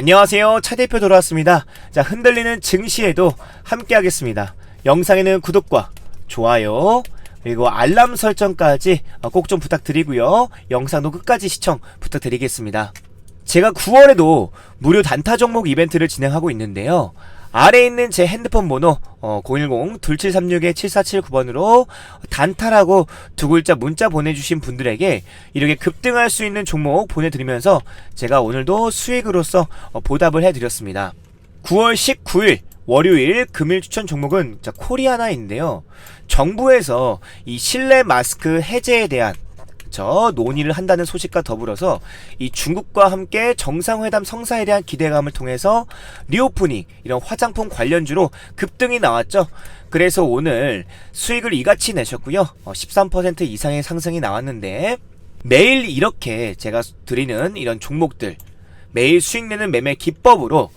안녕하세요. 차 대표 돌아왔습니다. 자, 흔들리는 증시에도 함께 하겠습니다. 영상에는 구독과 좋아요, 그리고 알람 설정까지 꼭 좀 부탁드리고요. 영상도 끝까지 시청 부탁드리겠습니다. 제가 9월에도 무료 단타 종목 이벤트를 진행하고 있는데요. 아래에 있는 제 핸드폰 번호 어, 010-2736-7479번으로 단타라고 두 글자 문자 보내주신 분들에게 이렇게 급등할 수 있는 종목 보내드리면서 제가 오늘도 수익으로서 어, 보답을 해드렸습니다. 9월 19일 월요일 금일 추천 종목은 자, 코리아나인데요. 정부에서 이 실내 마스크 해제에 대한 저 논의를 한다는 소식과 더불어서 이 중국과 함께 정상회담 성사에 대한 기대감을 통해서 리오프닝 이런 화장품 관련주로 급등이 나왔죠. 그래서 오늘 수익을 이같이 내셨고요. 어, 13% 이상의 상승이 나왔는데 매일 이렇게 제가 드리는 이런 종목들 매일 수익 내는 매매 기법으로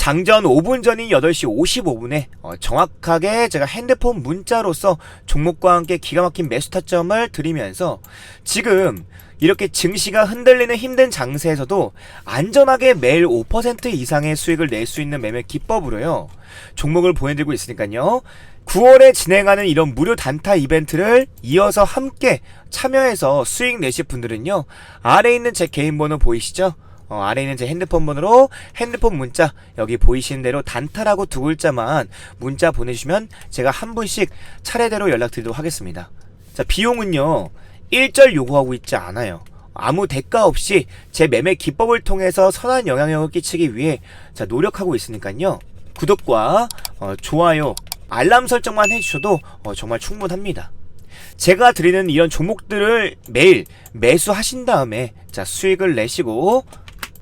장전 5분 전인 8시 55분에 어, 정확하게 제가 핸드폰 문자로서 종목과 함께 기가 막힌 매수 타점을 드리면서 지금 이렇게 증시가 흔들리는 힘든 장세에서도 안전하게 매일 5% 이상의 수익을 낼 수 있는 매매 기법으로요. 종목을 보내드리고 있으니까요. 9월에 진행하는 이런 무료 단타 이벤트를 이어서 함께 참여해서 수익 내실 분들은요. 아래에 있는 제 개인 번호 보이시죠? 어, 아래에 있는 제 핸드폰 번호로 핸드폰 문자 여기 보이시는 대로 단타라고 두 글자만 문자 보내주시면 제가 한 분씩 차례대로 연락드리도록 하겠습니다. 자 비용은요 1절 요구하고 있지 않아요. 아무 대가 없이 제 매매 기법을 통해서 선한 영향력을 끼치기 위해 자 노력하고 있으니까요. 구독과 어, 좋아요, 알람 설정만 해주셔도 어, 정말 충분합니다. 제가 드리는 이런 종목들을 매일 매수하신 다음에 자 수익을 내시고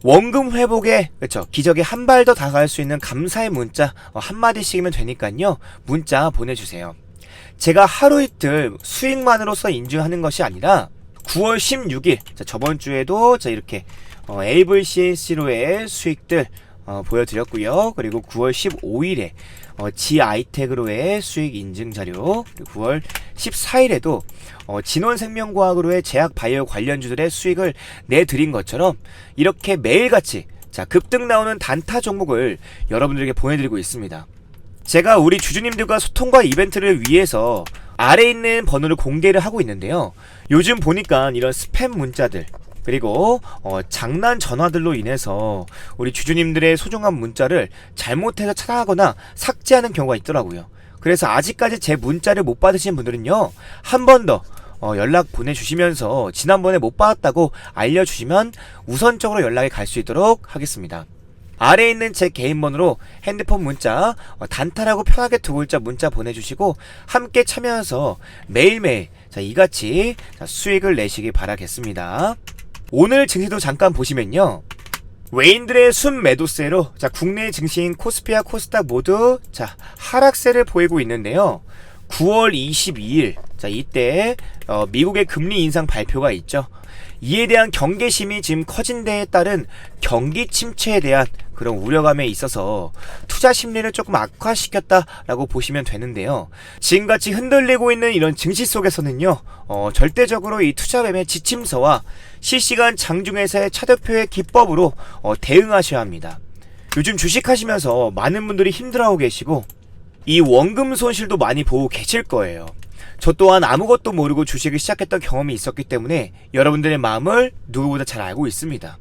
원금 회복에 그렇죠 기적에 한 발 더 다가갈 수 있는 감사의 문자 어, 한 마디씩이면 되니까요 문자 보내주세요. 제가 하루 이틀 수익만으로서 인증하는 것이 아니라 9월 16일 자, 저번 주에도 자 이렇게 어, 에이블 CNC로의 수익들 어, 보여드렸고요. 그리고 9월 15일에 어, 지 아이텍으로의 수익 인증 자료, 그리고 9월 14일에도 어, 진원생명과학으로의 제약 바이오 관련주들의 수익을 내드린 것처럼 이렇게 매일같이 자 급등 나오는 단타 종목을 여러분들에게 보내드리고 있습니다. 제가 우리 주주님들과 소통과 이벤트를 위해서 아래 있는 번호를 공개를 하고 있는데요. 요즘 보니까 이런 스팸 문자들 그리고 어, 장난 전화들로 인해서 우리 주주님들의 소중한 문자를 잘못해서 차단하거나 삭제하는 경우가 있더라고요. 그래서 아직까지 제 문자를 못 받으신 분들은요. 한 번더 어, 연락 보내주시면서 지난번에 못 받았다고 알려주시면 우선적으로 연락이 갈 수 있도록 하겠습니다. 아래에 있는 제 개인 번호로 핸드폰 문자 어, 단타라고 편하게 두 글자 문자 보내주시고 함께 참여해서 매일매일 자 이같이 자, 수익을 내시기 바라겠습니다. 오늘 증시도 잠깐 보시면요. 외인들의 순 매도세로 자 국내 증시인 코스피와 코스닥 모두 자 하락세를 보이고 있는데요. 9월 22일 자 이때 어, 미국의 금리 인상 발표가 있죠. 이에 대한 경계심이 지금 커진 데에 따른 경기 침체에 대한 그런 우려감에 있어서 투자 심리를 조금 악화시켰다라고 보시면 되는데요. 지금같이 흔들리고 있는 이런 증시 속에서는요, 어, 절대적으로 이 투자 매매 지침서와 실시간 장중에서의 차대표의 기법으로 어, 대응하셔야 합니다. 요즘 주식하시면서 많은 분들이 힘들어하고 계시고 이 원금 손실도 많이 보고 계실 거예요. 저 또한 아무것도 모르고 주식을 시작했던 경험이 있었기 때문에 여러분들의 마음을 누구보다 잘 알고 있습니다.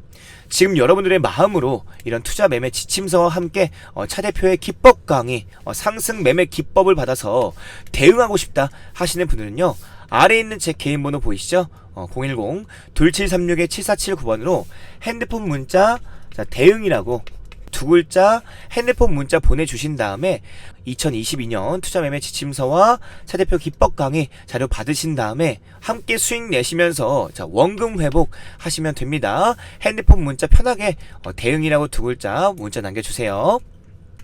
지금 여러분들의 마음으로 이런 투자 매매 지침서와 함께 어, 차 대표의 기법 강의, 어, 상승 매매 기법을 받아서 대응하고 싶다 하시는 분들은요. 아래에 있는 제 개인 번호 보이시죠? 어, 010-2736-7479번으로 핸드폰 문자 자, 대응이라고 두 글자 핸드폰 문자 보내주신 다음에 2022년 투자 매매 지침서와 차 대표 기법 강의 자료 받으신 다음에 함께 수익 내시면서 자 원금 회복 하시면 됩니다. 핸드폰 문자 편하게 어, 대응이라고 두 글자 문자 남겨주세요.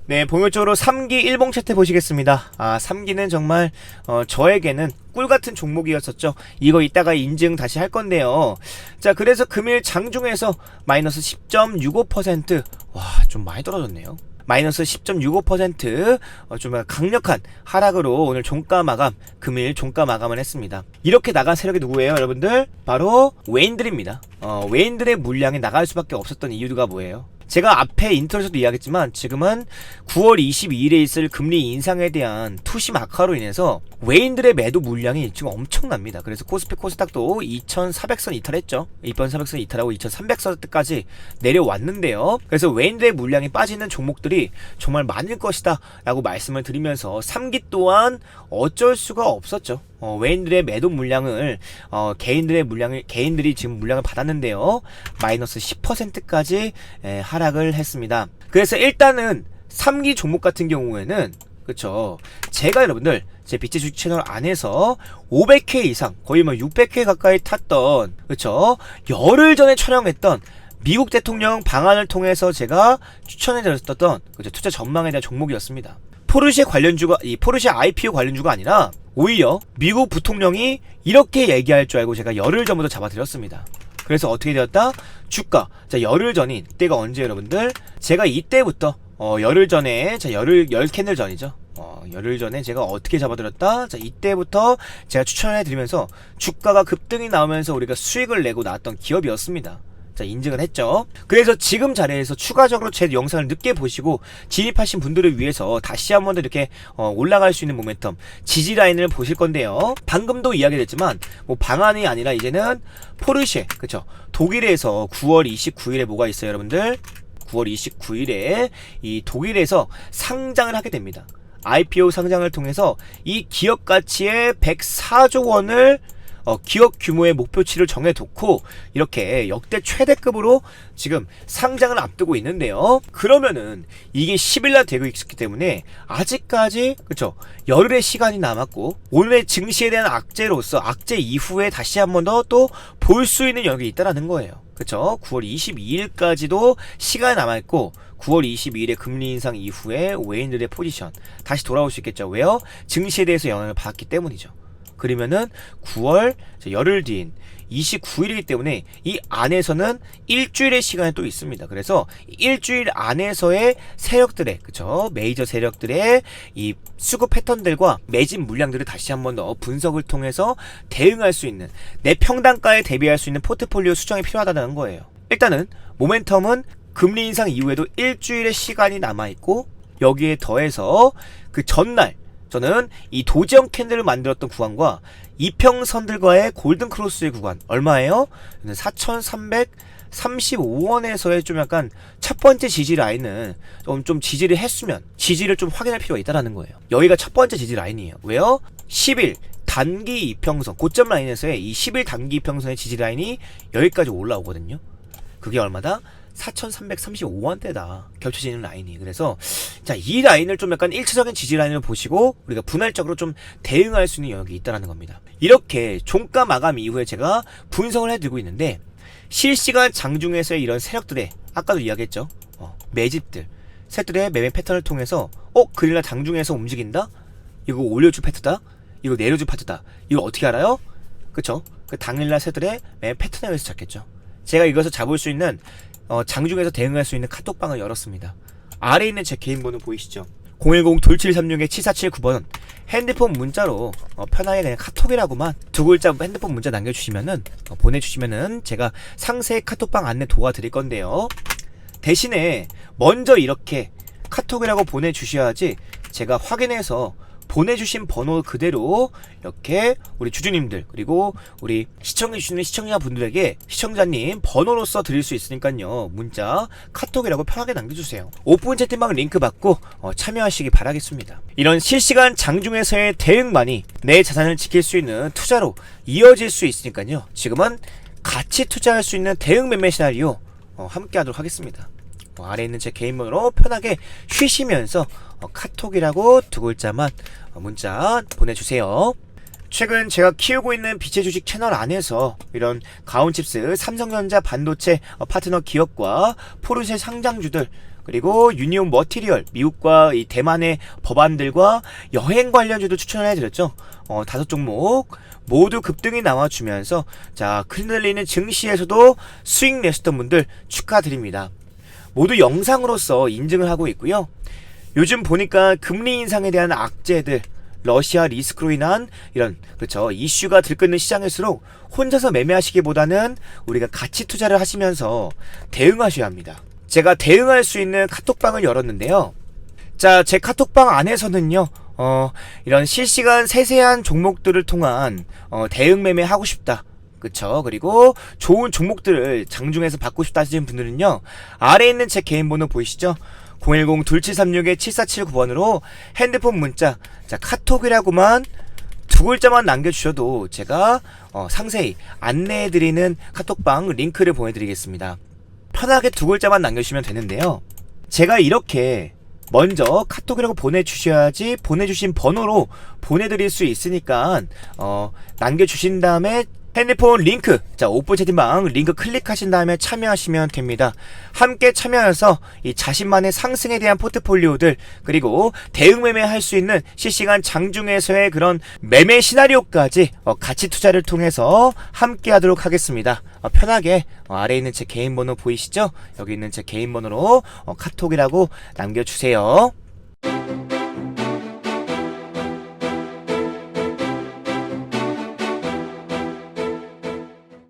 네, 본격적으로 3기 일봉 차트 보시겠습니다. 아, 3기는 정말 어, 저에게는 꿀 같은 종목이었었죠. 이거 이따가 인증 다시 할 건데요. 자, 그래서 금일 장중에서 마이너스 10.65% 와, 좀 많이 떨어졌네요. 마이너스 10.65% 어, 좀 강력한 하락으로 오늘 종가 마감, 금일 종가 마감을 했습니다. 이렇게 나간 세력이 누구예요, 여러분들? 바로 웨인들입니다. 어, 웨인들의 물량이 나갈 수밖에 없었던 이유가 뭐예요? 제가 앞에 인트로에서도 이야기했지만 지금은 9월 22일에 있을 금리 인상에 대한 투심 악화로 인해서 외인들의 매도 물량이 지금 엄청납니다. 그래서 코스피 코스닥도 2,400선 이탈했죠. 2,400선 이탈하고 2,300선까지 내려왔는데요. 그래서 외인들의 물량이 빠지는 종목들이 정말 많을 것이다 라고 말씀을 드리면서 3기 또한 어쩔 수가 없었죠. 어, 외인들의 매도 물량을 어, 개인들의 물량을 개인들이 지금 물량을 받았는데요. 마이너스 10%까지 에, 하락을 했습니다. 그래서 일단은 3기 종목 같은 경우에는 그쵸 제가 여러분들 제 빛의 주식 채널 안에서 500회 이상 거의 뭐 600회 가까이 탔던 그쵸 열흘 전에 촬영했던 미국 대통령 방안을 통해서 제가 추천해 드렸던 그쵸 투자 전망에 대한 종목이었습니다. 포르쉐 관련주가 이 포르쉐 IPO 관련주가 아니라 오히려 미국 부통령이 이렇게 얘기할 줄 알고 제가 열흘 전부터 잡아드렸습니다. 그래서 어떻게 되었다? 주가. 자, 열흘 전인 때가 언제 여러분들? 제가 이때부터 어, 열흘 전에 자, 열흘 열 캔들 전이죠. 어, 열흘 전에 제가 어떻게 잡아드렸다? 자, 이때부터 제가 추천해 드리면서 주가가 급등이 나오면서 우리가 수익을 내고 나왔던 기업이었습니다. 자, 인증을 했죠. 그래서 지금 자리에서 추가적으로 제 영상을 늦게 보시고 진입하신 분들을 위해서 다시 한번 더 이렇게 어, 올라갈 수 있는 모멘텀 지지 라인을 보실 건데요. 방금도 이야기했지만 뭐 방안이 아니라 이제는 포르쉐 그쵸 독일에서 9월 29일에 뭐가 있어요, 여러분들? 9월 29일에 이 독일에서 상장을 하게 됩니다. IPO 상장을 통해서 이 기업 가치의 104조 원을 어, 기업 규모의 목표치를 정해놓고 이렇게 역대 최대급으로 지금 상장을 앞두고 있는데요. 그러면은 이게 10일날 되고 있기 때문에 아직까지 그쵸 열흘의 시간이 남았고 오늘의 증시에 대한 악재로서 악재 이후에 다시 한 번 더 또 볼 수 있는 여력이 있다라는 거예요. 그쵸 9월 22일까지도 시간이 남아있고 9월 22일에 금리 인상 이후에 외인들의 포지션 다시 돌아올 수 있겠죠. 왜요? 증시에 대해서 영향을 받기 때문이죠. 그러면은 9월 열흘 뒤인 29일이기 때문에 이 안에서는 일주일의 시간이 또 있습니다. 그래서 일주일 안에서의 세력들의 그쵸 메이저 세력들의 이 수급 패턴들과 매진 물량들을 다시 한번 더 분석을 통해서 대응할 수 있는 내 평단가에 대비할 수 있는 포트폴리오 수정이 필요하다는 거예요. 일단은 모멘텀은 금리 인상 이후에도 일주일의 시간이 남아 있고 여기에 더해서 그 전날 저는 이 도지형 캔들을 만들었던 구간과 이평선들과의 골든 크로스의 구간 얼마예요? 4,335원에서의 좀 약간 첫 번째 지지 라인은 좀, 좀 지지를 했으면 지지를 좀 확인할 필요가 있다라는 거예요. 여기가 첫 번째 지지 라인이에요. 왜요? 10일 단기 이평선 고점 라인에서의 이 10일 단기 이평선의 지지 라인이 여기까지 올라오거든요. 그게 얼마다? 4,335원대다. 겹쳐지는 라인이. 그래서, 자, 이 라인을 좀 약간 일차적인 지지 라인을 보시고, 우리가 분할적으로 좀 대응할 수 있는 영역이 있다는 겁니다. 이렇게 종가 마감 이후에 제가 분석을 해 드리고 있는데, 실시간 장중에서의 이런 세력들의, 아까도 이야기했죠. 어, 매집들. 세력들의 매매 패턴을 통해서, 어, 그릴날 장중에서 움직인다? 이거 올려줄 패트다? 이거 내려줄 패트다. 이거 어떻게 알아요? 그쵸? 그 당일날 세들의 매매 패턴에 의해서 잡겠죠. 제가 이것을 잡을 수 있는 어, 장중에서 대응할 수 있는 카톡방을 열었습니다. 아래에 있는 제 개인 번호 보이시죠? 010-2736-7479번 핸드폰 문자로 어, 편하게 그냥 카톡이라고만 두 글자 핸드폰 문자 남겨주시면은 어, 보내주시면은 제가 상세 카톡방 안내 도와드릴 건데요. 대신에 먼저 이렇게 카톡이라고 보내주셔야지 제가 확인해서 보내주신 번호 그대로 이렇게 우리 주주님들 그리고 우리 시청해주시는 시청자분들에게 시청자님 번호로써 드릴 수 있으니까요. 문자 카톡이라고 편하게 남겨주세요. 오픈 채팅방 링크 받고 어, 참여하시기 바라겠습니다. 이런 실시간 장중에서의 대응만이 내 자산을 지킬 수 있는 투자로 이어질 수 있으니까요. 지금은 같이 투자할 수 있는 대응 매매 시나리오 어, 함께 하도록 하겠습니다 어, 아래에 있는 제 개인 번호로 편하게 쉬시면서 어, 카톡이라고 두 글자만 어, 문자 보내주세요. 최근 제가 키우고 있는 빛의 주식 채널 안에서 이런 가온칩스, 삼성전자 반도체 어, 파트너 기업과 포르쉐 상장주들 그리고 유니온 머티리얼 미국과 이 대만의 법안들과 여행 관련주도 추천을 해드렸죠. 어, 다섯 종목 모두 급등이 나와주면서 자 흔들리는 증시에서도 수익 내셨던 분들 축하드립니다. 모두 영상으로서 인증을 하고 있고요. 요즘 보니까 금리 인상에 대한 악재들, 러시아 리스크로 인한 이런 그렇죠 이슈가 들끓는 시장일수록 혼자서 매매하시기보다는 우리가 같이 투자를 하시면서 대응하셔야 합니다. 제가 대응할 수 있는 카톡방을 열었는데요. 자, 제 카톡방 안에서는요, 어, 이런 실시간 세세한 종목들을 통한, 어, 대응 매매 하고 싶다. 그쵸. 그리고 좋은 종목들을 장중에서 받고 싶다 하시는 분들은요, 아래에 있는 제 개인 번호 보이시죠? 010-2736-7479번으로 핸드폰 문자, 자, 카톡이라고만 두 글자만 남겨주셔도 제가 어, 상세히 안내해드리는 카톡방 링크를 보내드리겠습니다. 편하게 두 글자만 남겨주시면 되는데요. 제가 이렇게 먼저 카톡이라고 보내주셔야지 보내주신 번호로 보내드릴 수 있으니까 어, 남겨주신 다음에 핸드폰 링크. 자 오픈 채팅방 링크 클릭하신 다음에 참여하시면 됩니다. 함께 참여해서 이 자신만의 상승에 대한 포트폴리오들 그리고 대응 매매 할 수 있는 실시간 장중에서의 그런 매매 시나리오까지 어, 가치 투자를 통해서 함께 하도록 하겠습니다. 어, 편하게 어, 아래에 있는 제 개인 번호 보이시죠? 여기 있는 제 개인 번호로 어, 카톡이라고 남겨주세요